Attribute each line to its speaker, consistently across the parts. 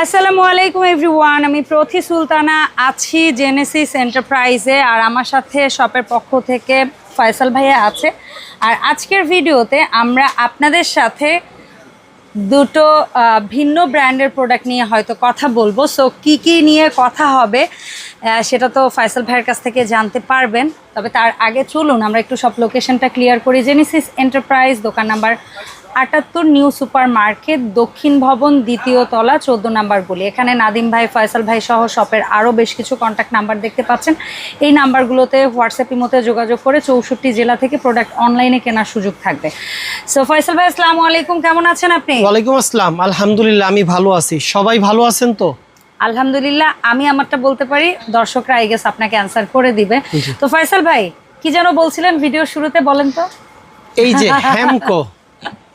Speaker 1: আসসালামু আলাইকুম এভরিওয়ান, আমি প্রথি সুলতানা আছি জেনেসিস এন্টারপ্রাইজে আর আমার সাথে শপের পক্ষ থেকে ফয়সাল ভাইয়া আছে। আর আজকের ভিডিওতে আমরা আপনাদের সাথে দুটো ভিন্ন ব্র্যান্ডের প্রোডাক্ট নিয়ে হয়তো কথা বলব। সো কি কি নিয়ে কথা হবে সেটা তো ফয়সাল ভাইয়ের কাছ থেকে জানতে পারবেন। তবে তার আগে চলুন, আমরা একটু সব লোকেশনটা ক্লিয়ার করি। জেনেসিস এন্টারপ্রাইজ দোকান নাম্বার আটাত্তর নিউ সুপার মার্কেট দক্ষিণ ভবন দ্বিতীয় তলা চোদ্দ নাম্বার গলি। এখানে নাদিম ভাই ফয়সাল ভাই সহ শপের আরও বেশ কিছু কন্ট্যাক্ট নাম্বার দেখতে পাচ্ছেন। এই নাম্বারগুলোতে হোয়াটসঅ্যাপ ইমোতে যোগাযোগ করে চৌষট্টি জেলা থেকে প্রোডাক্ট অনলাইনে কেনার সুযোগ থাকবে। সো ফয়সাল ভাই আসসালামু আলাইকুম। কেমন আছেন আপনি?
Speaker 2: ওয়ালাইকুম আসসালাম। আলহামদুলিল্লাহ আমি ভালো আছি। সবাই ভালো আছেন তো?
Speaker 1: আলহামদুলিল্লাহ আমি আমারটা বলতে পারি। দর্শকরা আই গেস আপনাকে অ্যান্সার করে দিবে। তো ফয়সাল ভাই কি যেন বলছিলেন ভিডিও শুরুতে বলেন তো?
Speaker 2: এই যে হ্যামকো।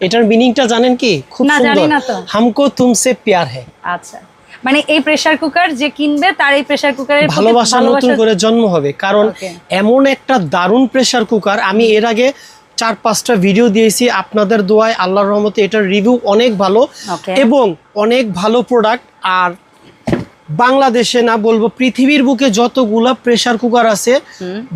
Speaker 2: এটার মিনিংটা জানেন কি? খুব সুন্দর। হামকো তুমসে প্যার হ্যায়।
Speaker 1: আচ্ছা। মানে এই প্রেসার কুকার যে কিনবে তার এই প্রেসার কুকারের
Speaker 2: ভালোবাসা নতুন করে জন্ম হবে। কারণ এমন একটা দারুণ প্রেসার কুকার আমি এর আগে চার পাঁচটা ভিডিও দিয়েছি আপনাদের দোয়ায় আল্লাহর রহমতে এটার রিভিউ অনেক ভালো। এবং অনেক ভালো প্রোডাক্ট আর বাংলাদেশে না বলব পৃথিবীর বুকে যতগুলা প্রেসার কুকার আছে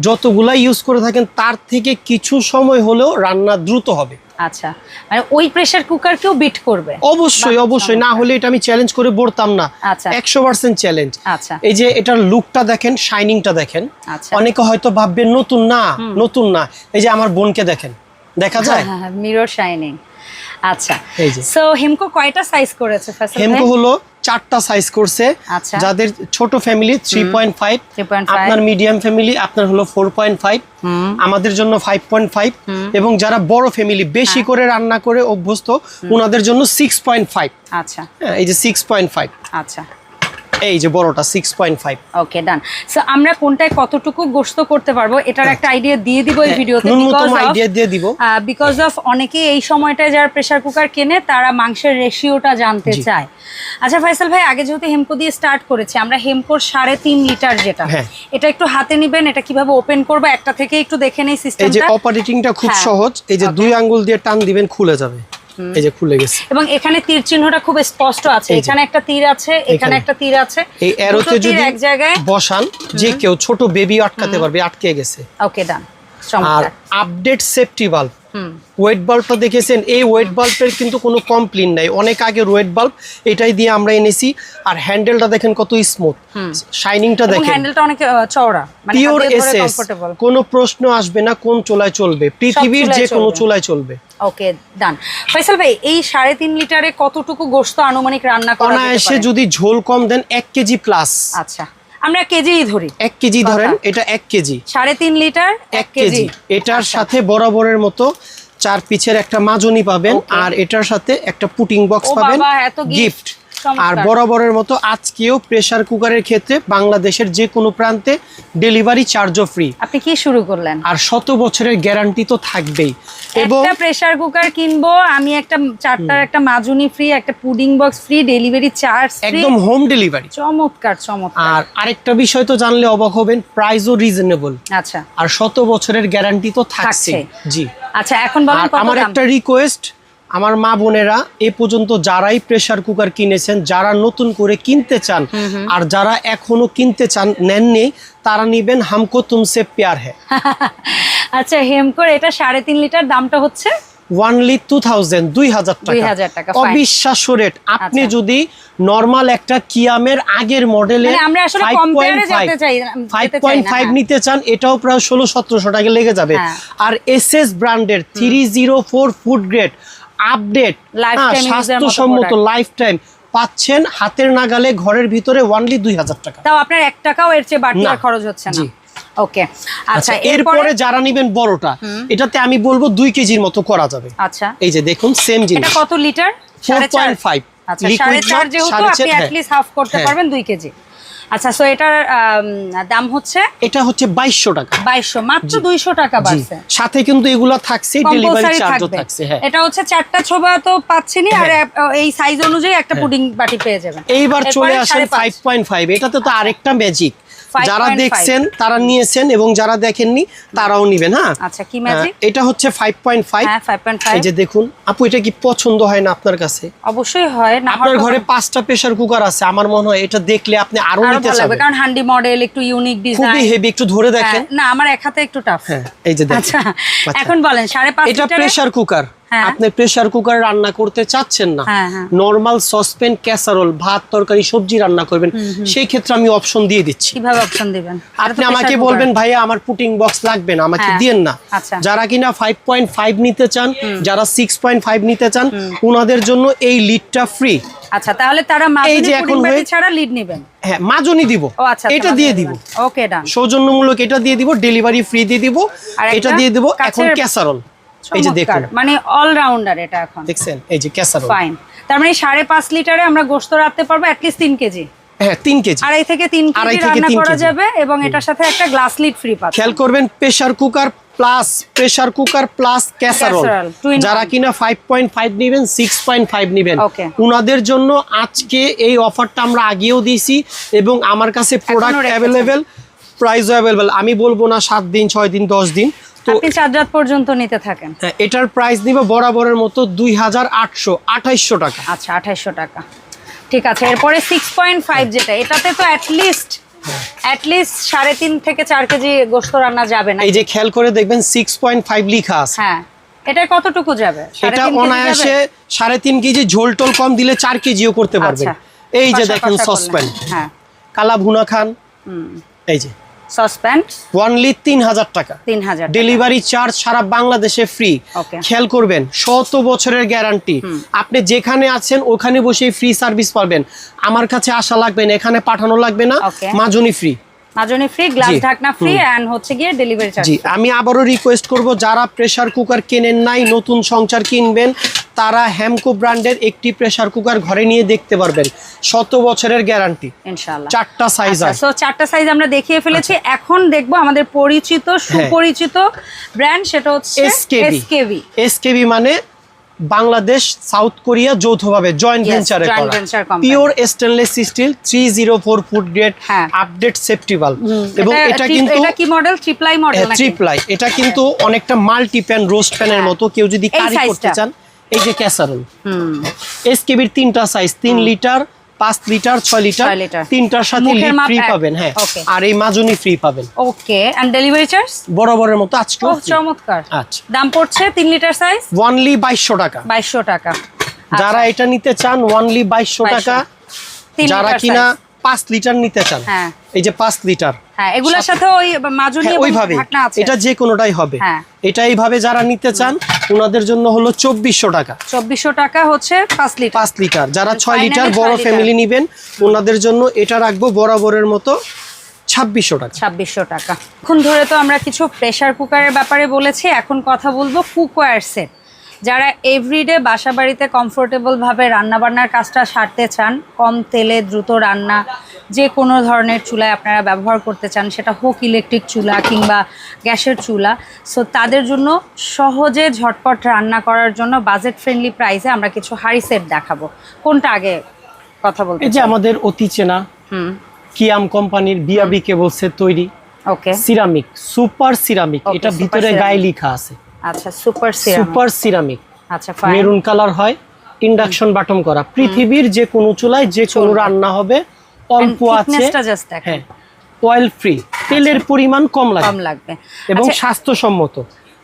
Speaker 2: যতগুলা ইউজ করে থাকেন তার থেকে কিছু সময় হলেও রান্না দ্রুত হবে।
Speaker 1: আচ্ছা মানে ওই প্রেসার কুকারকেও বিট করবে?
Speaker 2: অবশ্যই অবশ্যই। না হলে এটা আমি চ্যালেঞ্জ করে বলতাম না।
Speaker 1: আচ্ছা।
Speaker 2: একশো পার্সেন্ট চ্যালেঞ্জ
Speaker 1: আচ্ছা।
Speaker 2: এই যে এটার লুকটা দেখেন শাইনিংটা দেখেন।
Speaker 1: আচ্ছা।
Speaker 2: অনেকে হয়তো ভাববেন নতুন না নতুন না। এই যে আমার বোনকে দেখেন দেখা যায়?
Speaker 1: মিরর শাইনিং আচ্ছা।
Speaker 2: এই যে।
Speaker 1: সো হেমকো কয়টা সাইজ করেছে
Speaker 2: হেমকো হলো চারটা সাইজ করছে।
Speaker 1: আচ্ছা।
Speaker 2: যাদের ছোট ফ্যামিলি থ্রি পয়েন্ট ফাইভ আপনার মিডিয়াম ফ্যামিলি আপনার হলো ফোর পয়েন্ট ফাইভ আমাদের জন্য ফাইভ পয়েন্ট ফাইভ এবং যারা বড় ফ্যামিলি বেশি
Speaker 1: হ্যাঁ।
Speaker 2: করে রান্না করে অভ্যস্ত ওনাদের জন্য সিক্স পয়েন্ট ফাইভ
Speaker 1: আচ্ছা।
Speaker 2: এই যে সিক্স পয়েন্ট ফাইভ
Speaker 1: আচ্ছা।
Speaker 2: এই যে বড়টা six point five
Speaker 1: okay done so আমরা কোনটায় কতটুকু গোস্ত করতে পারব এটার একটা আইডিয়া দিয়ে দিব এই ভিডিওতে
Speaker 2: হ্যাঁ, ন্যূনতম আইডিয়া দিয়ে দিব।
Speaker 1: বিকজ অফ অনেকে এই সময়টায় যারা প্রেসার কুকার কেনে তারা মাংসের রেশিওটা জানতে চায়। আচ্ছা ফয়সাল ভাই আগে যেহেতু হেমকো দিয়ে স্টার্ট করেছি আমরা হেমকোর সাড়ে তিন লিটার যেটা
Speaker 2: হ্যাঁ।
Speaker 1: এটা একটু হাতে নিবেন এটা কীভাবে ওপেন করব একটা থেকে একটু দেখে নেই সিস্টেমটা
Speaker 2: এই যে অপারেটিংটা খুব
Speaker 1: হ্যাঁ।
Speaker 2: সহজ এই যে দুই আঙ্গুল দিয়ে টান দিবেন খুলে যাবে। এই যে খুলে গেছে।
Speaker 1: এবং এখানে তীর চিহ্নটা খুব স্পষ্ট আছে। এখানে একটা তীর আছে এখানে। একটা তীর আছে।
Speaker 2: এই এরোতে যদি
Speaker 1: এক জায়গায়
Speaker 2: বসান যে কেউ ছোট বেবি আটকাতে পারবে আটকে গেছে।
Speaker 1: ওকে ডান
Speaker 2: আর আপডেট সেফটি বাল্ব ওয়েট বাল্বটা দেখেছেন? এই ওয়েট বাল্বের কিন্তু কোনো কমপ্লেন নাই। অনেক আগে ওয়েট বাল্ব এটাই দিয়ে আমরা এনেছি। আর হ্যান্ডেলটা দেখেন কত স্মুথ শাইনিংটা দেখেন।
Speaker 1: হ্যান্ডেলটা অনেক চওড়া। মানে
Speaker 2: পিওর
Speaker 1: ধরে
Speaker 2: এসএস কোনো প্রশ্ন আসবে না কোন চুলায় চলবে। পৃথিবীর যে কোনো। চুলায় চলবে।
Speaker 1: ওকে ডান ফয়সাল ভাই এই সাড়ে তিন লিটারে কতটুকু গোস্ত আনুমানিক রান্না করা এসে
Speaker 2: অনায়াসে যদি ঝোল কম দেন এক কেজি প্লাস
Speaker 1: আচ্ছা আমরা কেজিই ধরি।
Speaker 2: এক কেজি ধরেন এটা এক কেজি।
Speaker 1: সাড়ে তিন লিটার
Speaker 2: এক কেজি। এটার
Speaker 1: আচ্ছা।
Speaker 2: সাথে বরাবরের মতো চার পিছের একটা মাজনি পাবেন আর এটার সাথে একটা পুটিং বক্স পাবেন। গিফট। আর বরাবরের মতো আজকেও প্রেসার কুকারের ক্ষেত্রে বাংলাদেশের যে কোনো প্রান্তে ডেলিভারি চার্জও ফ্রি
Speaker 1: আপনি কি শুরু করলেন?
Speaker 2: আর শত বছরের গ্যারান্টি তো থাকবেই। এবং
Speaker 1: একটা প্রেসার কুকার কিনবো আমি একটা চারটার একটা মাজুনি ফ্রি একটা pudding box free delivery charge
Speaker 2: একদম হোম ডেলিভারি
Speaker 1: চমৎকার চমৎকার।
Speaker 2: আর আরেকটা বিষয় তো জানলে অবাক হবেন প্রাইসও রিজনেবল
Speaker 1: আচ্ছা।
Speaker 2: আর শত বছরের গ্যারান্টি তো থাকছে। জি।
Speaker 1: আচ্ছা এখন বলেন
Speaker 2: আমার একটা রিকোয়েস্ট আমার মা বোনেরা এ পর্যন্ত যারাই প্রেসার কুকার কিনেছেন যারা নতুন করে কিনতে চান আর যারা এখনও কিনতে চান নেননি তারা নিবেন হামকো তুমসে প্যার হ্যাঁ
Speaker 1: আচ্ছা হেমকোর এটা সাড়ে তিন লিটার দামটা হচ্ছে?
Speaker 2: ওয়ানলি টু থাউজেন্ড দুই হাজার টাকা।
Speaker 1: 2000
Speaker 2: অবিশ্বাস্য রেট আপনি
Speaker 1: আচ্ছা।
Speaker 2: যদি নর্মাল একটা কিয়ামের আগের
Speaker 1: চাই-
Speaker 2: ফাইভ পয়েন্ট ফাইভ। নিতে চান এটাও প্রায় ষোলো সতেরোশো টাকা লেগে যাবে।
Speaker 1: হ্যাঁ।
Speaker 2: আর এস এস ব্র্যান্ডের three zero four food grade update
Speaker 1: মতো
Speaker 2: স্বাস্থ্যসম্মত লাইফ টাইম পাচ্ছেন হাতের নাগালে ঘরের ভিতরে ওয়ানলি দুই হাজার টাকা।
Speaker 1: তাও আপনার এক টাকাও এর চেয়ে বাড়তি খরচ হচ্ছে না। ওকে আচ্ছা
Speaker 2: আচ্ছা
Speaker 1: এরপরে
Speaker 2: যারা নিবেন বড়টা এটাতে আমি বলব দুই কেজির মতো করা যাবে।
Speaker 1: আচ্ছা।
Speaker 2: এই যে দেখুন সেম
Speaker 1: এটা
Speaker 2: জিনিস।
Speaker 1: কত লিটার
Speaker 2: ফোর
Speaker 1: সাড়ে চার?
Speaker 2: পয়েন্ট ফাইভ
Speaker 1: আচ্ছা সাড়ে চার যেহেতু আপনি অ্যাটলিস্ট হাফ করতে
Speaker 2: হ্যাঁ।
Speaker 1: পারবেন দুই কেজি। আচ্ছা সো এটার দাম হচ্ছে?
Speaker 2: এটা হচ্ছে বাইশশো টাকা।
Speaker 1: বাইশশো মাত্র দুইশো টাকা বাড়ছে।
Speaker 2: সাথে কিন্তু এগুলো থাকছে ডেলিভারি চার্জও থাকছে হ্যাঁ।
Speaker 1: এটা হচ্ছে চারটা ছোবা তো পাচ্ছেনই আর
Speaker 2: হ্যাঁ।
Speaker 1: এই সাইজ অনুযায়ী একটা পুডিং বাটি পেয়ে যাবেন।
Speaker 2: এইবার চলে আসেন
Speaker 1: সাড়ে পাঁচ।
Speaker 2: ফাইভ পয়েন্ট ফাইভ এটাতে তো আরেকটা ম্যাজিক
Speaker 1: 5.5
Speaker 2: যারা দেখছেন তারা নিয়েছেন এবং যারা দেখেননি তারাও নিবেন হ্যাঁ?
Speaker 1: আচ্ছা কি ম্যাজিক
Speaker 2: এটা হচ্ছে
Speaker 1: হ্যাঁ
Speaker 2: এই যে দেখুন আপু এটা কি পছন্দ হয় না আপনার কাছে?
Speaker 1: অবশ্যই হয় না
Speaker 2: আপনার ঘরে পাঁচটা প্রেসার কুকার আছে আমার মনে হয় এটা দেখলে আপনি
Speaker 1: আরও
Speaker 2: নিতে চাবেন।
Speaker 1: কারণ হান্ডি মডেল একটু ইউনিক
Speaker 2: খুবই
Speaker 1: ডিজাইন
Speaker 2: হেভি একটু ধরে দেখেন।
Speaker 1: না আমার এক হাতে একটু টাফ
Speaker 2: হ্যাঁ এই যে দেখেন।
Speaker 1: আচ্ছা
Speaker 2: আচ্ছা।
Speaker 1: এখন বলেন সাড়ে পাঁচ
Speaker 2: এটা
Speaker 1: লিটারে?
Speaker 2: প্রেসার কুকার
Speaker 1: হ্যাঁ।
Speaker 2: আপনি প্রেসার কুকার রান্না করতে চাচ্ছেন না।
Speaker 1: হ্যাঁ, হ্যাঁ।
Speaker 2: নর্মাল সসপেন ক্যাসারোল ভাত তরকারি সবজি রান্না করবেন। সেই ক্ষেত্রে আমি অপশন দিয়ে দিচ্ছি।
Speaker 1: কীভাবে অপশন দিবেন?
Speaker 2: আপনি আমাকে বলবেন ভাইয়া আমার পুটিং বক্স লাগবে না আমাকে
Speaker 1: হ্যাঁ।
Speaker 2: দিয়েন না।
Speaker 1: আচ্ছা।
Speaker 2: যারা কিনা ফাইভ পয়েন্ট ফাইভ নিতে চান যারা সিক্স পয়েন্ট ফাইভ নিতে চান ওনাদের জন্য এই লিডটা ফ্রি
Speaker 1: আচ্ছা তাহলে তারা
Speaker 2: এই
Speaker 1: মাজনি
Speaker 2: যে
Speaker 1: পুডিং ছাড়া লিড নেবেন।
Speaker 2: হ্যাঁ মাজনি দিব।
Speaker 1: আচ্ছা
Speaker 2: এটা দিয়ে দিব।
Speaker 1: ওকে ডান
Speaker 2: সৌজন্যমূলক এটা দিয়ে দিব ডেলিভারি ফ্রি দিয়ে দিব। এটা দিয়ে দিব এখন ক্যাসারোল এই যে দেখুন।
Speaker 1: মানে অলরাউন্ডার এটা এখন।
Speaker 2: দেখছেন? এই যে ক্যাসারোল।
Speaker 1: ফাইন তার মানে সাড়ে পাঁচ লিটারে আমরা গোস্ত রাখতে পারব অ্যাটলিস্ট তিন কেজি।
Speaker 2: হ্যাঁ তিন কেজি।
Speaker 1: আড়াই থেকে তিন
Speaker 2: আড়াই
Speaker 1: কেজি রান্না করা যাবে এবং এটার সাথে একটা গ্লাস লিড ফ্রি পাচ্ছেন
Speaker 2: খেয়াল করবেন pressure cooker plus pressure cooker plus casserole যারা কিনা ফাইভ পয়েন্ট ফাইভ নিবেন সিক্স পয়েন্ট ফাইভ নিবেন।
Speaker 1: Okay.
Speaker 2: উনাদের জন্য আজকে এই অফারটা আমরা আগেও দিয়েছি এবং আমার কাছে প্রোডাক্ট। অ্যাভেলেবেল প্রাইসও অ্যাভেলেবেল আমি বলব না সাত দিন ছয় দিন দশ দিন। তো
Speaker 1: আপনি চার রাত পর্যন্ত নিতে থাকেন।
Speaker 2: হ্যাঁ, এটার প্রাইস নিব বরাবরের মতো দুই হাজার আটশো আঠাইশশো টাকা।
Speaker 1: আচ্ছা টাকা। ঠিক আছে এরপরে সিক্স পয়েন্ট ফাইভ যেটা এটাতে তো অ্যাটলিস্ট সাড়ে তিন থেকে চার কেজি গোস্ত রান্না যাবে না।
Speaker 2: এই যে খেয়াল করে দেখবেন সিক্স পয়েন্ট ফাইভ লিখা আছে।
Speaker 1: হ্যাঁ এটা কতটুকু যাবে?
Speaker 2: এটা অনায়াসে সাড়ে তিন কেজি ঝোল টোল কম দিলে চার কেজিও করতে পারবেন।
Speaker 1: আচ্ছা
Speaker 2: এই যে দেখেন
Speaker 1: কষা
Speaker 2: সসপ্যান
Speaker 1: হ্যাঁ।
Speaker 2: কালা ভুনা খান এই যে।
Speaker 1: সসপ্যান
Speaker 2: ওয়ানলি তিন হাজার টাকা।
Speaker 1: তিন হাজার
Speaker 2: ডেলিভারি চার্জ সারা বাংলাদেশে ফ্রি খেয়াল করবেন শত বছরের গ্যারান্টি আপনি যেখানে আছেন ওখানে বসে ফ্রি সার্ভিস পাবেন। আমার কাছে আসা লাগবে না এখানে পাঠানো লাগবে না. মাজনি ফ্রি
Speaker 1: মাজনি ফ্রি গ্লাস ঢাকনা ফ্রি এন্ড হচ্ছে গিয়ে ডেলিভারি চার্জ
Speaker 2: জি আমি আবারও রিকোয়েস্ট করব যারা প্রেসার কুকার কেনেন নাই নতুন সংসার কিনবেন তারা হ্যামকো ব্র্যান্ডের একটি প্রেসার কুকার ঘরে নিয়ে দেখতে পারবেন। শত বছরের গ্যারান্টি
Speaker 1: ইনশাআল্লাহ।
Speaker 2: চারটা সাইজ আছে।
Speaker 1: চারটা সাইজ আমরা দেখিয়ে ফেলেছি। এখন দেখব আমাদের পরিচিত সুপরিচিত ব্র্যান্ড সেটা হচ্ছে
Speaker 2: এসকেবি মানে বাংলাদেশ সাউথ কোরিয়া যৌথভাবে জয়েন্ট ভেঞ্চারে করা। Pure stainless steel three zero four food grade
Speaker 1: হ্যাঁ।
Speaker 2: আপডেট সেফটি বাল্ব এবং এটা কিন্তু
Speaker 1: এটা কি মডেল ট্রিপলাই মডেল নাকি?
Speaker 2: ট্রিপলাই এটা কিন্তু অনেকটা মাল্টি প্যান রোস্ট প্যানের মতো। কেউ যদি
Speaker 1: হ্যাঁ।
Speaker 2: কারি করতে চান এই যে ক্যাসারোল এসকেবির তিনটা সাইজ তিন লিটার পাঁচ লিটার ছয় লিটার তিনটার সাথে ফ্রি পাবেন হ্যাঁ। আর এই মাজনি ফ্রি পাবেন।
Speaker 1: ওকে এন্ড ডেলিভারি চার্জ
Speaker 2: বরাবরের মতো আজকে
Speaker 1: চমৎকার।
Speaker 2: আচ্ছা।
Speaker 1: দাম পড়ছে তিন লিটার সাইজ
Speaker 2: ওয়ানলি বাইশশো টাকা।
Speaker 1: বাইশশো টাকা।
Speaker 2: যারা এটা নিতে চান ওয়ানলি বাইশশো টাকা। যারা কিনা। পাঁচ লিটার নিতে চান।
Speaker 1: হ্যাঁ।
Speaker 2: এই যে পাঁচ লিটার।
Speaker 1: হ্যাঁ এগুলোর সাথে ওই মাজনি
Speaker 2: হ্যাঁ ওইভাবে এটা যে কোনোটাই হবে। এটা এইভাবে যারা নিতে চান ওনাদের জন্য হলো চব্বিশশো টাকা।
Speaker 1: চব্বিশশো টাকা হচ্ছে পাঁচ লিটার।
Speaker 2: পাঁচ লিটার। যারা ছয় লিটার বড় ফ্যামিলি নিবেন ওনাদের জন্য এটা রাখব বরাবরের মতো ছাব্বিশশো টাকা।
Speaker 1: ছাব্বিশশো টাকা। এখন ধরে তো আমরা কিছু প্রেসার কুকারের ব্যাপারে বলেছি এখন কথা বলব কুকওয়্যার সেট যারা এভরিডে বাসা বাড়িতে কমফোর্টেবলভাবে রান্নাবান্নার কাজটা সারতে চান কম তেলে দ্রুত রান্না যে কোনো ধরনের চুলায় আপনারা ব্যবহার করতে চান সেটা হোক ইলেকট্রিক চুলা কিংবা গ্যাসের চুলা সো তাদের জন্য সহজে ঝটপট রান্না করার জন্য বাজেট ফ্রেন্ডলি প্রাইসে আমরা কিছু হাড়ি সেট দেখাবো। কোনটা আগে কথা বলতে
Speaker 2: এই যে আমাদের অতি চেনা
Speaker 1: হুম।
Speaker 2: কিয়াম কোম্পানির বিয়াবি কেবলসের তৈরি।
Speaker 1: ওকে
Speaker 2: সিরামিক সুপার সিরামিক এটা ভিতরে. গায়ে লেখা আছে।
Speaker 1: আচ্ছা সুপার
Speaker 2: সুপার সিরামিক
Speaker 1: আচ্ছা
Speaker 2: মেরুন কালার হয় ইন্ডাকশন বাটন করা। পৃথিবীর যে কোনো চুলায় যে কোনো রান্না হবে অল্প আছে। হ্যাঁ অয়েল ফ্রি তেলের পরিমাণ কম
Speaker 1: কম লাগবে।
Speaker 2: এবং
Speaker 1: আচ্ছা,
Speaker 2: স্বাস্থ্যসম্মত।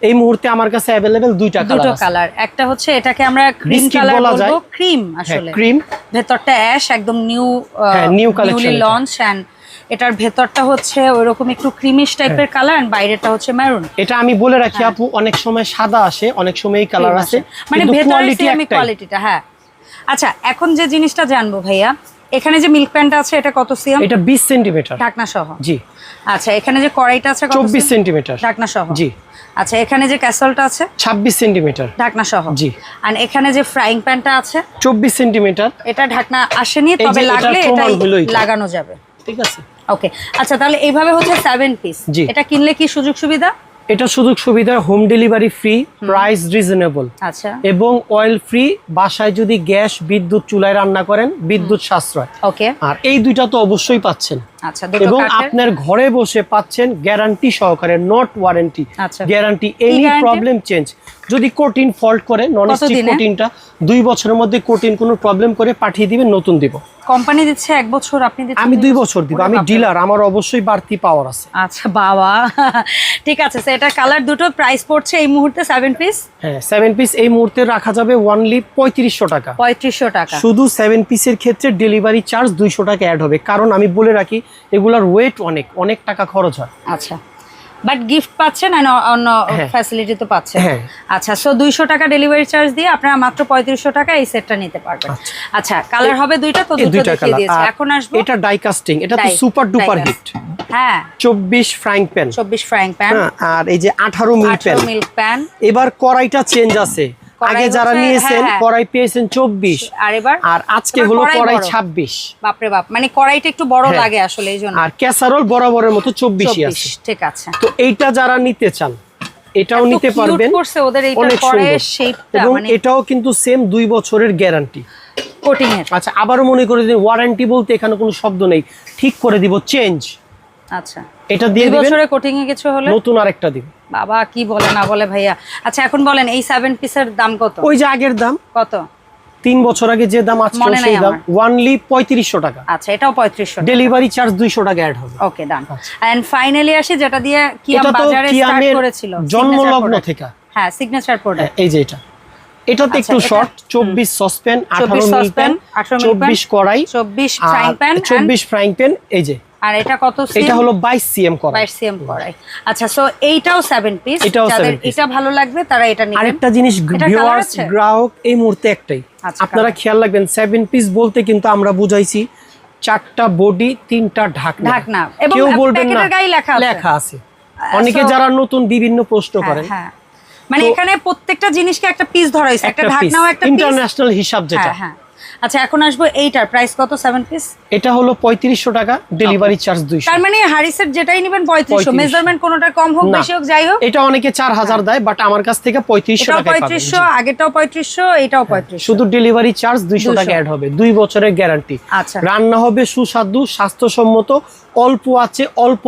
Speaker 2: এই মুহূর্তে আমার কাছে অ্যাভেলেবেল দুইটা
Speaker 1: দুটো
Speaker 2: কালার আছে।
Speaker 1: কালার একটা হচ্ছে এটাকে আমরা ক্রিম কালার বলব। ক্রিম
Speaker 2: হ্যাঁ
Speaker 1: আসলে।
Speaker 2: ক্রিম
Speaker 1: ভেতরটা অ্যাশ একদম নিউ
Speaker 2: হ্যাঁ, new collection
Speaker 1: লঞ্চ এন্ড এটার ভেতরটা হচ্ছে ওইরকম একটু ক্রিমিশ
Speaker 2: হ্যাঁ।
Speaker 1: টাইপের কালার এন্ড বাইরেটা হচ্ছে মেরুন
Speaker 2: এটা আমি বলে রাখি আপু অনেক সময় সাদা আসে অনেক সময় এই কালার আসে
Speaker 1: মানে
Speaker 2: কিন্তু
Speaker 1: ভেতরে
Speaker 2: কোয়ালিটি
Speaker 1: আমি কোয়ালিটিটা হ্যাঁ। আচ্ছা এখন যে জিনিসটা জানব ভাইয়া এখানে যে মিল্ক প্যানটা আছে এটা কত সিএম
Speaker 2: এটা 20 সেন্টিমিটার
Speaker 1: ঢাকনা সহ
Speaker 2: জি।
Speaker 1: আচ্ছা এখানে যে কড়াইটা আছে কত
Speaker 2: 24
Speaker 1: CM?
Speaker 2: সেন্টিমিটার
Speaker 1: ঢাকনা সহ
Speaker 2: জি।
Speaker 1: আচ্ছা এখানে যে ক্যাসলটা আছে?
Speaker 2: 26 সেন্টিমিটার
Speaker 1: ঢাকনা সহ
Speaker 2: জি।
Speaker 1: আর এখানে যে ফ্রাইং প্যানটা আছে?
Speaker 2: 24 সেন্টিমিটার
Speaker 1: এটা ঢাকনা আসেনি তবে লাগলে
Speaker 2: এটা।
Speaker 1: লাগানো যাবে।
Speaker 2: ঠিক আছে।
Speaker 1: ওকে আচ্ছা তাহলে এইভাবে হচ্ছে সেভেন পিস। এটা কিনলে কি সুযোগ সুবিধা?
Speaker 2: এটা সুযোগ সুবিধা home delivery free price reasonable
Speaker 1: আচ্ছা।
Speaker 2: এবং অয়েল ফ্রি বাসায় যদি গ্যাস বিদ্যুৎ চুলায় রান্না করেন বিদ্যুৎ সাশ্রয়।
Speaker 1: ওকে
Speaker 2: আর এই দুইটা তো অবশ্যই পাচ্ছেন।
Speaker 1: আচ্ছা
Speaker 2: এবং আপনার ঘরে বসে পাচ্ছেন গ্যারান্টি সহকারে not warranty. Guarantee any problem change যদি কোটিন ফল্ট করে নন স্টিক কোটিনটা দুই বছরের মধ্যে কোটিন কোনো প্রবলেম করে পাঠিয়ে দিবেন নতুন দিব।
Speaker 1: কোম্পানি দিচ্ছে এক বছর আপনি দিচ্ছেন
Speaker 2: আমি দুই বছর। দিব আমি ডিলার আমার অবশ্যই বাড়তি পাওয়ার আছে।
Speaker 1: আচ্ছা বাবা। ঠিক আছে তো এটা কালার দুটো প্রাইস পড়ছে এই মুহূর্তে সেভেন পিস
Speaker 2: হ্যাঁ সেভেন পিস এই মুহূর্তে রাখা যাবে ওয়ানলি পঁয়ত্রিশশো টাকা।
Speaker 1: পঁয়ত্রিশশো টাকা।
Speaker 2: শুধু সেভেন পিসের ক্ষেত্রে ডেলিভারি চার্জ দুইশো টাকা অ্যাড হবে। কারণ আমি বলে রাখি এগুলার ওয়েট অনেক অনেক টাকা খরচ হয়।
Speaker 1: আচ্ছা। বাট গিফট পাচ্ছেন আর অন্য। ফ্যাসিলিটি তো পাচ্ছেন।
Speaker 2: হ্যাঁ।
Speaker 1: আচ্ছা সো দুইশো টাকা ডেলিভারি চার্জ দিয়ে আপনারা মাত্র পঁয়ত্রিশশো টাকা এই সেটটা নিতে পারবেন।
Speaker 2: আচ্ছা।
Speaker 1: আচ্ছা কালার হবে দুইটা তো দুটো দেখিয়ে দিয়েছি। এখন আসব
Speaker 2: এটা ডাই কাস্টিং এটা তো সুপার ডুপার হিট
Speaker 1: হ্যাঁ।
Speaker 2: চব্বিশ ফ্রাইং প্যান
Speaker 1: চব্বিশ ফ্রাইং প্যান
Speaker 2: আর এই যে আঠারো মিল প্যান
Speaker 1: মিল্ক প্যান
Speaker 2: এবার কড়াইটা চেঞ্জ আছে। আগে যারা নিয়েছেন
Speaker 1: হ্যাঁ, হ্যাঁ।
Speaker 2: কড়াই পেয়েছেন চব্বিশ
Speaker 1: আর এবার?
Speaker 2: আর আজকে হলো
Speaker 1: কড়াই
Speaker 2: ছাব্বিশ।
Speaker 1: বাপরে বাপ মানে কড়াইটা একটু বড়
Speaker 2: হ্যাঁ।
Speaker 1: লাগে আসলে এই জন্য।
Speaker 2: আর ক্যাসারোল বরাবরের মতো চব্বিশই
Speaker 1: চব্বিশ
Speaker 2: আছে।
Speaker 1: ঠিক আছে।
Speaker 2: তো এইটা যারা নিতে চান এটাও নিতে পারবেন। অনেক সুন্দর। এবং
Speaker 1: মানে
Speaker 2: এটাও কিন্তু সেম দুই বছরের গ্যারান্টি
Speaker 1: কোটিং
Speaker 2: আচ্ছা আবারও মনে করে দিন ওয়ারেন্টি বলতে এখানে কোনো শব্দ নেই। ঠিক করে দিব চেঞ্জ
Speaker 1: আচ্ছা।
Speaker 2: এটা দিয়ে দিবেন।
Speaker 1: বছরে কোটিং এ কিছু হলে?
Speaker 2: নতুন আরেকটা দিব
Speaker 1: বাবা কি বলে না বলে ভাইয়া। আচ্ছা এখন বলেন এই সেভেন পিসের দাম কত?
Speaker 2: ওই যে আগের দাম।
Speaker 1: কত?
Speaker 2: তিন বছর আগে যে দাম আজকে সেই দাম। ওয়ানলি পঁয়ত্রিশশো টাকা।
Speaker 1: আচ্ছা এটাও পঁয়ত্রিশশো
Speaker 2: ডেলিভারি চার্জ দুইশো টাকা অ্যাড হবে।
Speaker 1: ওকে ডান এন্ড ফাইনালি আসি যেটা দিয়ে কিয়াম
Speaker 2: এটা
Speaker 1: বাজারে স্টার্ট করেছিল।
Speaker 2: জন্মলগ্ন থেকে।
Speaker 1: হ্যাঁ সিগনেচার প্রোডাক্ট
Speaker 2: এই যে এটা। এটাতে
Speaker 1: আচ্ছা,
Speaker 2: একটু শর্ট চব্বিশ সসপ্যান আঠারো
Speaker 1: 24
Speaker 2: mil pan
Speaker 1: saucepan, 18 mil pan,
Speaker 2: চব্বিশ কড়াই
Speaker 1: 24 frying pan and-
Speaker 2: চব্বিশ ফ্রাইং প্যান এই যে।
Speaker 1: আর এটা কত
Speaker 2: এটা হলো বাইশ সিএম কড়াই
Speaker 1: বাইশ সিএম করাই। আচ্ছা সো এইটাও সেভেন পিস যাদের এটা ভালো লাগবে তারা এটা নেবেন।
Speaker 2: আরেকটা জিনিস ভিউয়ার্স গ্রাহক এই মুহূর্তে একটাই।
Speaker 1: আচ্ছা,
Speaker 2: আপনারা খেয়াল রাখবেন সেভেন পিস বলতে কিন্তু আমরা বুঝাইছি চারটা বডি তিনটা ঢাকনা।
Speaker 1: ঢাকনা। এবং
Speaker 2: কেউ বলবেন না
Speaker 1: প্যাকেটের গায়ে লেখা আছে।
Speaker 2: লেখা আছে। অনেকে যারা নতুন বিভিন্ন প্রশ্ন
Speaker 1: হ্যাঁ,
Speaker 2: করেন
Speaker 1: হ্যাঁ। মানে এখানে প্রত্যেকটা জিনিসকে একটা পিস ধরা হয়েছে একটা ঢাকনাও একটা
Speaker 2: ইন্টারন্যাশনাল হিসাব যেটা।
Speaker 1: হ্যাঁ হ্যাঁ। আচ্ছা এখন আসব এইটার প্রাইস কত? সেভেন পিস
Speaker 2: এটা হলো পঁয়ত্রিশশো টাকা ডেলিভারি চার্জ দুইশো।
Speaker 1: তার মানে হারিসের যেটাই নেবেন পঁয়ত্রিশশো।
Speaker 2: 3500
Speaker 1: মেজারমেন্ট কোনোটা কম হোক বেশি হোক যাই হোক।
Speaker 2: এটা অনেকে চার হাজার দেয় বাট আমার কাছ থেকে পঁয়ত্রিশশো টাকা
Speaker 1: পঁয়ত্রিশশো আগেটাও পঁয়ত্রিশশো এটাও পঁয়ত্রিশশো।
Speaker 2: শুধু ডেলিভারি চার্জ দুইশো
Speaker 1: 200
Speaker 2: টাকা অ্যাড হবে দুই বছরের গ্যারান্টি
Speaker 1: আচ্ছা।
Speaker 2: রান্না হবে সুস্বাদু স্বাস্থ্যসম্মত অল্প আছে অল্প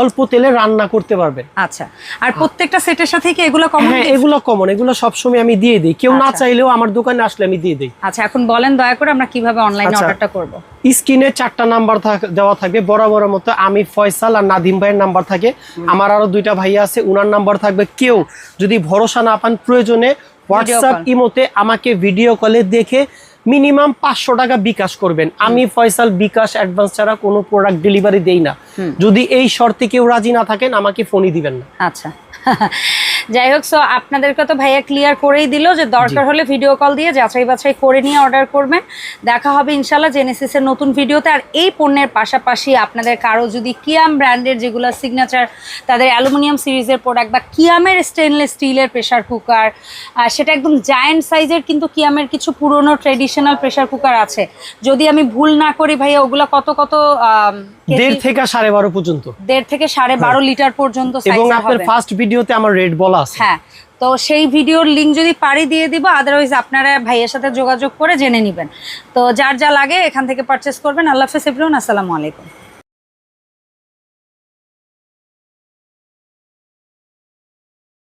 Speaker 2: অল্প তেলে রান্না করতে পারবেন।
Speaker 1: আচ্ছা আর প্রত্যেকটা সেটের সাথে কি এগুলো কমন
Speaker 2: হ্যাঁ এগুলো কমন এগুলো সবসময় আমি দিয়ে দিই। কেউ না
Speaker 1: আচ্ছা।
Speaker 2: চাইলেও আমার দোকানে আসলে আমি দিয়ে দিই।
Speaker 1: আচ্ছা এখন বলেন দয়া করে আমরা কীভাবে অনলাইনে
Speaker 2: আচ্ছা।
Speaker 1: অর্ডারটা করব।
Speaker 2: স্ক্রিনে চারটা নাম্বার দেওয়া থাকবে বরাবর মতো আমি ফয়সাল আর নাদিম ভাইয়ের নাম্বার থাকে। আমার আরও দুইটা ভাইয়া আছে উনার নাম্বার থাকবে। কেউ যদি ভরসা না পান প্রয়োজনে হোয়াটসঅ্যাপ। ইমোতে আমাকে ভিডিও কলে দেখে মিনিমাম পাঁচশো টাকা বিকাশ করবেন। আমি ফয়সাল বিকাশ অ্যাডভান্স ছাড়া কোনো প্রোডাক্ট ডেলিভারি দেই না। যদি এই শর্তে কেউ রাজি না থাকেন আমাকে ফোনই দিবেন না।
Speaker 1: আচ্ছা। যাই হোক সো আপনাদেরকে তো ভাইয়া ক্লিয়ার করেই দিল যে দরকার হলে ভিডিও কল দিয়ে যাচাই বাছাই করে নিয়ে অর্ডার করবেন। দেখা হবে ইনশাল্লাহ জেনেসিসের নতুন ভিডিওতে আর এই পণ্যের পাশাপাশি আপনাদের কারও যদি কিয়াম ব্র্যান্ডের যেগুলো সিগনেচার তাদের অ্যালুমিনিয়াম সিরিজের প্রোডাক্ট বা কিয়ামের স্টেনলেস স্টিলের প্রেশার কুকার সেটা একদম জায়ান্ট সাইজের কিন্তু কিয়ামের কিছু পুরনো ট্রেডিশনাল প্রেশার কুকার আছে। যদি আমি ভুল না করি ভাইয়া ওগুলো কত কত?
Speaker 2: দেড় থেকে সাড়ে বারো পর্যন্ত।
Speaker 1: দেড় থেকে সাড়ে বারো লিটার পর্যন্ত
Speaker 2: এবং আপনার ফার্স্ট ভিডিওতে আমার রেট বলা আছে।
Speaker 1: হ্যাঁ তো সেই ভিডিওর লিঙ্ক যদি পারি দিয়ে দিব আদারওয়াইজ আপনারা ভাইয়ের সাথে যোগাযোগ করে জেনে নেবেন। তো যার যা লাগে এখান থেকে পারচেস করবেন। আল্লাহ হাফেজ এভরিওয়ান আসসালামু আলাইকুম।